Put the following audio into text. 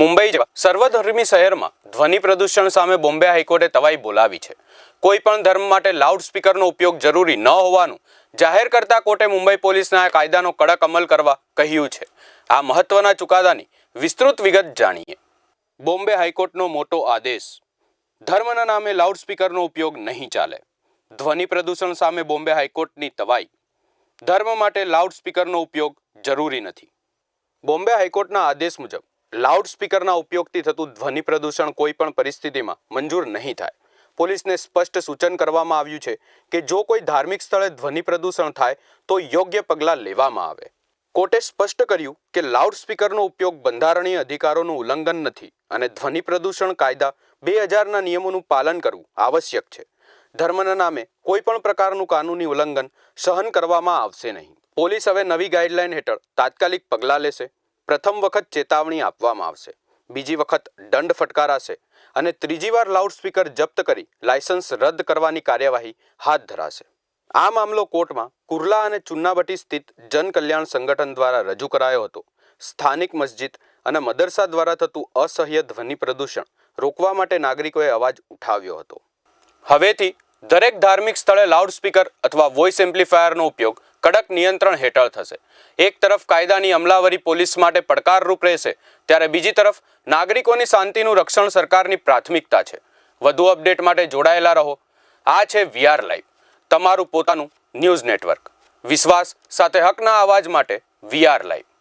મુંબઈ જેવા સર્વધર્મી શહેરમાં ધ્વનિ પ્રદૂષણ સામે બોમ્બે હાઈકોર્ટે તવાઈ બોલાવી છે. કોઈ પણ ધર્મ માટે લાઉડ સ્પીકરનો ઉપયોગ જરૂરી ન હોવાનું જાહેર કરતા કોર્ટે મુંબઈ પોલીસને આ કાયદાનો કડક અમલ કરવા કહ્યું છે. આ મહત્વના ચુકાદાની વિસ્તૃત વિગત જાણીએ. બોમ્બે હાઈકોર્ટનો મોટો આદેશ, ધર્મના નામે લાઉડ સ્પીકરનો ઉપયોગ નહીં ચાલે. ધ્વનિ પ્રદૂષણ સામે બોમ્બે હાઈકોર્ટની તવાઈ. ધર્મ માટે લાઉડ સ્પીકરનો ઉપયોગ જરૂરી નથી. બોમ્બે હાઈકોર્ટના આદેશ મુજબ લાઉડ સ્પીકરના ઉપયોગથી થતું ધ્વનિ પ્રદૂષણ કોઈ પણ પરિસ્થિતિમાં મંજૂર નહીં થાય. પોલીસને સ્પષ્ટ સૂચન કરવામાં આવ્યું છે કે જો કોઈ ધાર્મિક સ્થળે ધ્વનિ પ્રદૂષણ થાય, તો યોગ્ય પગલાં લેવામાં આવે. કોર્ટે સ્પષ્ટ કર્યું કે લાઉડ સ્પીકરનો ઉપયોગ બંધારણીય અધિકારોનું ઉલ્લંઘન નથી અને ધ્વનિ પ્રદૂષણ કાયદા બે હજારના નિયમોનું પાલન કરવું આવશ્યક છે. ધર્મના નામે કોઈ પણ પ્રકારનું કાનૂની ઉલ્લંઘન સહન કરવામાં આવશે નહીં. પોલીસ હવે નવી ગાઈડલાઈન હેઠળ તાત્કાલિક પગલાં લેશે. પ્રથમ વખત ચેતવણી આપવામાં આવશે. બીજી વખત દંડ ફટકારાશે અને ત્રીજી વાર લાઉડ સ્પીકર જપ્ત કરી લાયસન્સ રદ કરવાની કાર્યવાહી હાથ ધરાશે. આ મામલો કોર્ટમાં કુર્લા અને ચુન્નાબટી સ્થિત જન કલ્યાણ સંગઠન દ્વારા રજૂ કરાયો હતો. સ્થાનિક મસ્જિદ અને મદરસા દ્વારા થતું અસહ્ય ધ્વનિ પ્રદૂષણ રોકવા માટે નાગરિકોએ અવાજ ઉઠાવ્યો હતો. હવેથી દરેક ધાર્મિક સ્થળે લાઉડસ્પીકર અથવા વોઇસ એમ્પ્લીફાયરનો ઉપયોગ કડક નિયંત્રણ હેઠળ થશે. એક તરફ કાયદાની અમલાવરી પોલીસ માટે પડકારરૂપ રહેશે, ત્યારે બીજી તરફ નાગરિકોની શાંતિનું રક્ષણ સરકારની પ્રાથમિકતા છે. વધુ અપડેટ માટે જોડાયેલા રહો. આ છે વીઆર લાઈવ. તમારું પોતાનું ન્યૂઝ નેટવર્ક. વિશ્વાસ સાથે હકના અવાજ માટે વીઆર લાઈવ.